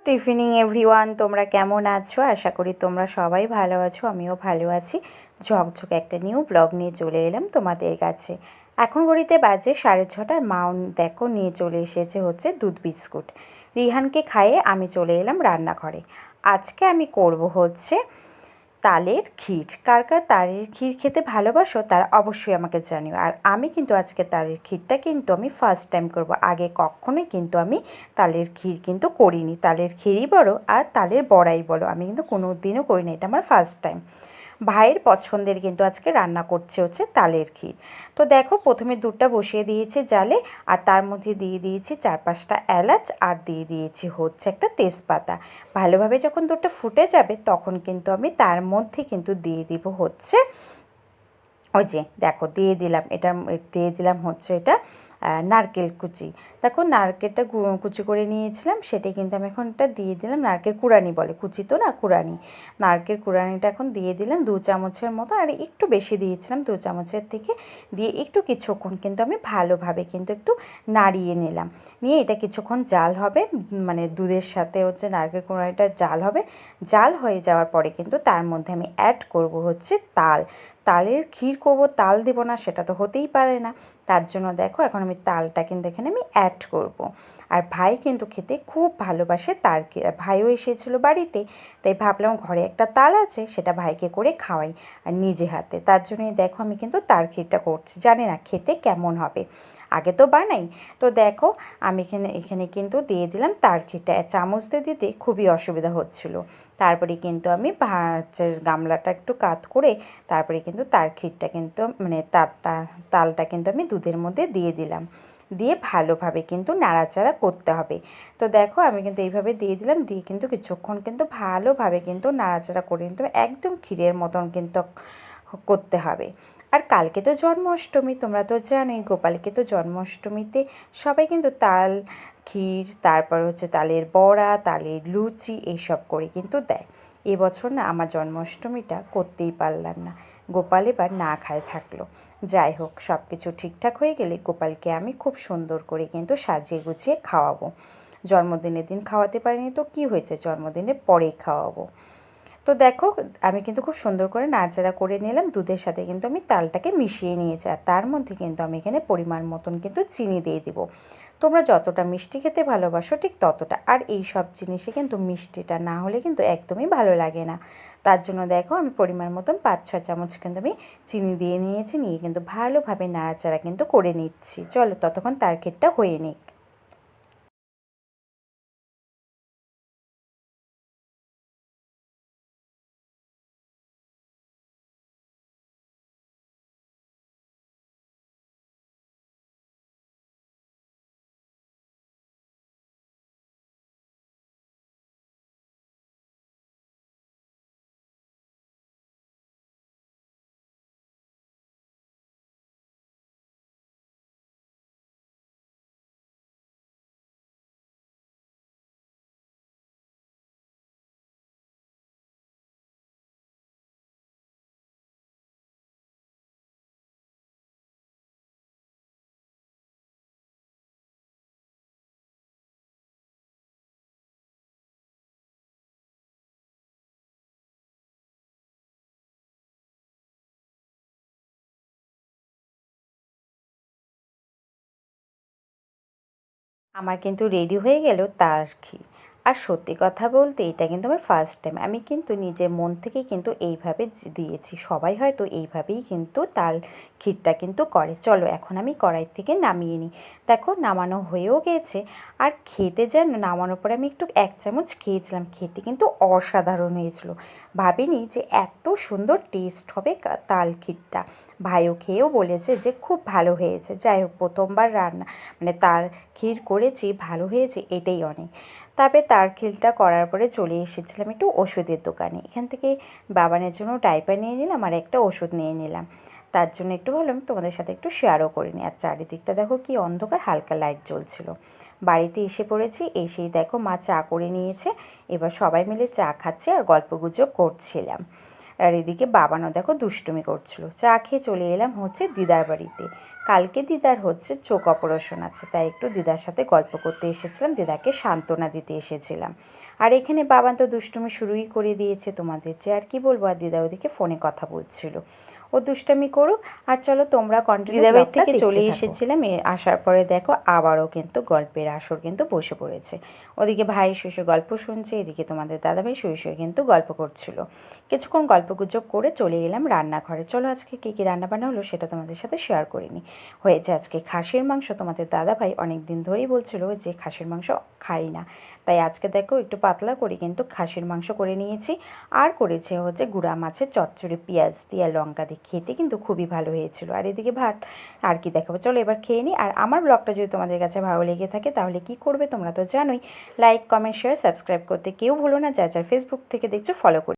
Good evening everyone তোমরা কেমন আছো? আশা করি তোমরা সবাই ভালো আছো, আমিও ভালো আছি। ঝকঝকে একটা নিউ ব্লগ নিয়ে চলে এলাম তোমাদের কাছে। এখন ঘড়িতে বাজে সাড়ে ছটার মাউন্ট দেখো, নিয়ে চলে এসেছে হচ্ছে দুধ বিস্কুট। রিহানকে খাইয়ে আমি চলে এলাম রান্নাঘরে। আজকে আমি করব হচ্ছে তালের ক্ষীর। কার কার তালের ক্ষীর খেতে ভালোবাসো, তারা অবশ্যই আমাকে জানিও। আর আমি কিন্তু আজকে তালের ক্ষীরটা কিন্তু আমি ফার্স্ট টাইম করব। আগে কখনোই কিন্তু আমি তালের ক্ষীর কিন্তু করিনি। তালের ক্ষীরই বড় আর তালের বড়াই বলো। আমি কিন্তু কোনো দিনও করিনি। এটা আমার ফার্স্ট টাইম ভাইয়ের পছন্দের কিন্তু আজকে রান্না করছে হচ্ছে তালের ক্ষীর। তো দেখো, প্রথমে দুধটা বসিয়ে দিয়েছি জালে, আর তার মধ্যে দিয়ে দিয়েছি চার পাঁচটা এলাচ, আর দিয়ে দিয়েছি হচ্ছে একটা তেজপাতা। ভালোভাবে যখন দুধটা ফুটে যাবে, তখন কিন্তু আমি তার মধ্যে কিন্তু দিয়ে দিব হচ্ছে, ওই যে দেখো, দিয়ে দিলাম এটা দিয়ে দিলাম হচ্ছে এটা নারকেল কুচি। দেখো, নারকেলটা কুচি করে নিয়েছিলাম সেটাই কিন্তু আমি এখন এটা দিয়ে দিলাম নারকেল কুড়ানি বলে। কুচি তো না, কুড়ানি। নারকেল কুড়ানিটা এখন দিয়ে দিলাম দু চামচের মতো, আর একটু বেশি দিয়েছিলাম দু চামচের থেকে, দিয়ে একটু কিছুক্ষণ কিন্তু আমি ভালোভাবে কিন্তু একটু নাড়িয়ে নিলাম। নিয়ে এটা কিছুক্ষণ জাল হবে মানে দুধের সাথে হচ্ছে নারকেল কুড়ানিটা জাল হবে। জাল হয়ে যাওয়ার পরে কিন্তু তার মধ্যে আমি অ্যাড করব হচ্ছে তাল। তালের ক্ষীর করব, তাল দেব না, সেটা তো হতেই পারে না। তার জন্য দেখো, এখন আমি তালটা কিন্তু এখানে আমি অ্যাড করব। আর ভাই কিন্তু খেতে খুব ভালোবাসে তার ভাইও এসেছিল বাড়িতে, তাই ভাবলাম ঘরে একটা তাল আছে, সেটা ভাইকে করে খাওয়াই, আর নিজে হাতে। তার জন্যই দেখো আমি কিন্তু তার ক্ষীরটা করছি। জানি না খেতে কেমন হবে। আগে তো বানাই। তো দেখো, আমি এখানে এখানে কিন্তু দিয়ে দিলাম তার ক্ষীরটা চামচ দিয়ে দিতে খুবই অসুবিধা হচ্ছিল। তারপরে কিন্তু আমি গামলাটা একটু কাত করে, তারপরে কিন্তু তার ক্ষীরটা কিন্তু মানে তারটা, তালটা কিন্তু আমি দুধের মধ্যে দিয়ে দিলাম। দিয়ে ভালোভাবে কিন্তু নাড়াচাড়া করতে হবে। তো দেখো, আমি কিন্তু এইভাবে দিয়ে দিলাম, দিয়ে কিন্তু কিছুক্ষণ কিন্তু ভালোভাবে কিন্তু নাড়াচাড়া করে কিন্তু একদম ক্ষীরের মতন কিন্তু করতে হবে। আর কালকে তো জন্মাষ্টমী, তোমরা তো জানোই, গোপালকে তো জন্মাষ্টমীতে সবাই কিন্তু তাল, ক্ষীর, তারপর হচ্ছে তালের বড়া, তালের লুচি, এইসব করে কিন্তু দেয়। এবছর না আমার জন্মাষ্টমীটা করতেই পারলাম না। গোপাল এবার না খায় থাকল। যাই হোক সব কিছু ঠিকঠাক হয়ে গেলে গোপালকে আমি খুব সুন্দর করে কিন্তু সাজিয়ে গুছিয়ে খাওয়াবো। জন্মদিনের দিন খাওয়াতে পারিনি তো কি হয়েছে? জন্মদিনের পরেই খাওয়াবো। তো দেখো, আমি কিন্তু খুব সুন্দর করে নাড়াচাড়া করে নিলাম। দুধের সাথে কিন্তু আমি তালটাকে মিশিয়ে নিয়েছি আর তার মধ্যে কিন্তু আমি এখানে পরিমাণ মতন কিন্তু চিনি দিয়ে দিব। তোমরা যতটা মিষ্টি খেতে ভালোবাসো ঠিক ততটা। আর এই সব জিনিসে কিন্তু মিষ্টিটা না হলে কিন্তু একদমই ভালো লাগে না। তার জন্য দেখো, আমি পরিমাণ মতন পাঁচ ছ চামচ কিন্তু আমি চিনি দিয়ে নিয়েছি, নিয়ে কিন্তু ভালোভাবে নাড়াচাড়া কিন্তু করে নিচ্ছি। চলো, ততক্ষণ তার ক্ষেতটা হয়ে নিক। আমার কিন্তু রেডি হয়ে গেল তার ক্ষীর আর সত্যি কথা বলতে এটা কিন্তু আমার ফার্স্ট টাইম আমি কিন্তু নিজের মন থেকে কিন্তু এইভাবে দিয়েছি। সবাই হয়তো এইভাবেই কিন্তু তাল ক্ষীরটা কিন্তু করে। চলো এখন আমি কড়াই থেকে নামিয়ে নিই। দেখো নামানো হয়েও গেছে। আর খেতে যেন নামানোর পরে আমি একটু এক চামচ খেয়েছিলাম। খেতে কিন্তু অসাধারণ হয়েছিল। ভাবিনি যে এত সুন্দর টেস্ট হবে তাল ক্ষীরটা ভাইও খেয়েও বলেছে যে খুব ভালো হয়েছে। যাই হোক, প্রথমবার রান্না মানে তার ক্ষীর করেছি, ভালো হয়েছে, এটাই অনেক। তবে তার খিলটা করার পরে চলে এসেছিলাম একটু ওষুধের দোকানে। এখান থেকে বাবানের জন্য ডাইপার নিয়ে নিলাম আর একটা ওষুধ নিয়ে নিলাম। তার জন্য একটু ভাবলাম তোমাদের সাথে একটু শেয়ারও করে নিই। আর চারিদিকটা দেখো কি অন্ধকার, হালকা লাইট জ্বলছিল। বাড়িতে এসে পড়েছি, এসেই দেখো মা চা করে নিয়েছে। এবার সবাই মিলে চা খাচ্ছে আর গল্প গুজব করছিলাম। আর এদিকে বাবানও দেখো দুষ্টুমি করছিল। চা খেয়ে চলে এলাম হচ্ছে দিদার বাড়িতে। কালকে দিদার হচ্ছে চোখ অপারেশন আছে, তাই একটু দিদার সাথে গল্প করতে এসেছিলাম, দিদাকে সান্ত্বনা দিতে এসেছিলাম। আর এখানে বাবান তো দুষ্টুমি শুরুই করে দিয়েছে তোমাদের যে আর কি বলব? আর দিদা ওদিকে ফোনে কথা বলছিল। ও দুষ্টামি করুক। আর চলো তোমরা কন্টিনিউ থেকে চলে এসেছিলাম আসার পরে দেখো আবারও কিন্তু গল্পের আসর কিন্তু বসে পড়েছে। ওদিকে ভাই শুয়ে গল্প শুনছে এদিকে তোমাদের দাদাভাই শুয়ে শুয়ে কিন্তু গল্প করছিল। কিছুক্ষণ গল্পগুজব করে চলে এলাম রান্নাঘরে। চলো আজকে কী কী রান্না রান্নাবান্না হলো সেটা তোমাদের সাথে শেয়ার করিনি। হয়েছে আজকে খাসির মাংস। তোমাদের দাদাভাই অনেক দিন ধরেই বলছিল যে খাসির মাংস খাই না। তাই আজকে দেখো একটু পাতলা করে কিন্তু খাসির মাংস করে নিয়েছি। আর করেছে হচ্ছে গুঁড়া মাছের চচ্চড়ি পেঁয়াজ দিয়ে লঙ্কা দিয়ে খেতে কিন্তু খুবই ভালো হয়েছিল। আর এদিকে ভাত আর কি দেখাবো? চলো এবার খেয়ে নিই আর আমার ব্লগটা যদি তোমাদের কাছে ভালো লেগে থাকে, তাহলে কি করবে তোমরা তো জানোই। লাইক কমেন্ট শেয়ার সাবস্ক্রাইব করতে কেউ ভুলো না। যা যার ফেসবুক থেকে দেখছ ফলো করে।